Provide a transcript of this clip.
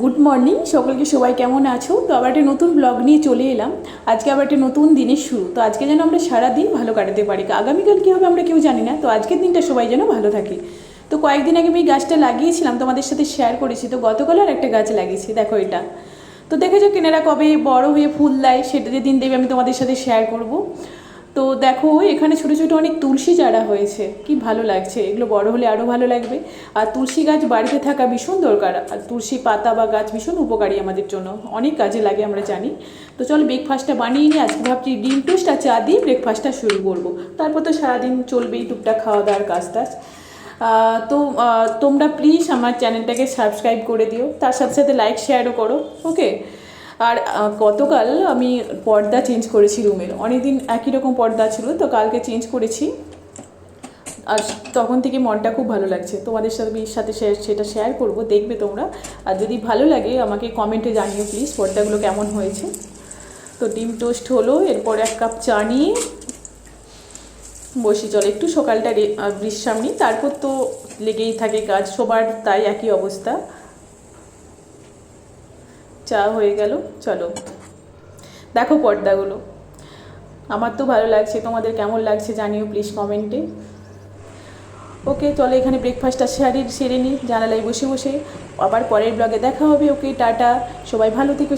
Good morning সকলকে সবাই কেমন আছো? তো আবার একটা নতুন ব্লগ নিয়ে চলে এলাম। আজকে আবার একটা নতুন দিনের শুরু। তো আজকে যেন আমরা সারা দিন ভালো কাটাতে পারি। আগামীকাল কী হবে আমরা কেউ জানি না। তো আজকের দিনটা সবাই যেন ভালো থাকে। তো কয়েকদিন আগে আমি গাছটা লাগিয়েছিলাম, তোমাদের সাথে শেয়ার করেছি। তো গতকাল আর একটা গাছ লাগিয়েছি, দেখো এটা। তো দেখেছ কেনারা কবে বড় হয়ে ফুল দেয়, সেটা যেদিন দেবে আমি তোমাদের সাথে শেয়ার করব। তো দেখো, এখানে ছোট ছোট অনেক তুলসী চারা হয়েছে। কি ভালো লাগছে। এগুলো বড় হলে আরও ভালো লাগবে। আর তুলসী গাছ বাড়িতে থাকা ভীষণ দরকার। আর তুলসী পাতা বা গাছ ভীষণ উপকারী আমাদের জন্য। অনেক কাজে লাগে আমরা জানি। তো চলো ব্রেকফাস্টটা বানিয়ে নিয়ে আজকে ভাবছি ডিম টোস্ট আর চা দিয়ে ব্রেকফাস্টটা শুরু করব। তারপর তো সারাদিন চলবেই টুকটাক খাওয়া দাওয়ার কাজ টাজ তো তোমরা প্লিজ আমার চ্যানেলটাকে সাবস্ক্রাইব করে দিও। তার সাথে সাথে লাইক শেয়ারও করো। ওকে আর গতকাল আমি পর্দা চেঞ্জ করেছি রুমের। অনেকদিন একই রকম পর্দা ছিল, তো কালকে চেঞ্জ করেছি। আর তখন থেকে মনটা খুব ভালো লাগছে। তোমাদের সাথে আমি সাথে সেটা শেয়ার করব, দেখবে তোমরা। আর যদি ভালো লাগে, আমাকে কমেন্টে জানিও প্লিজ পর্দাগুলো কেমন হয়েছে। তো ডিম টোস্ট হলো, এরপর এক কাপ চা নিয়ে বসি। চল, একটু সকালটা বিশ্রাম নিই তারপর তো লেগেই থাকে কাজ, সবার তাই একই অবস্থা। চা হয়ে গেল, চলো। দেখো পর্দাগুলো। আমার তো ভালো লাগছে, তোমাদের কেমন লাগছে জানিও প্লিজ কমেন্টে ওকে, চলো এখানে ব্রেকফাস্টটা সারি, সেরে নিই জানালায় বসে বসে। আবার পরের ব্লগে দেখা হবে, ওকে, টাটা। সবাই ভালো থেকো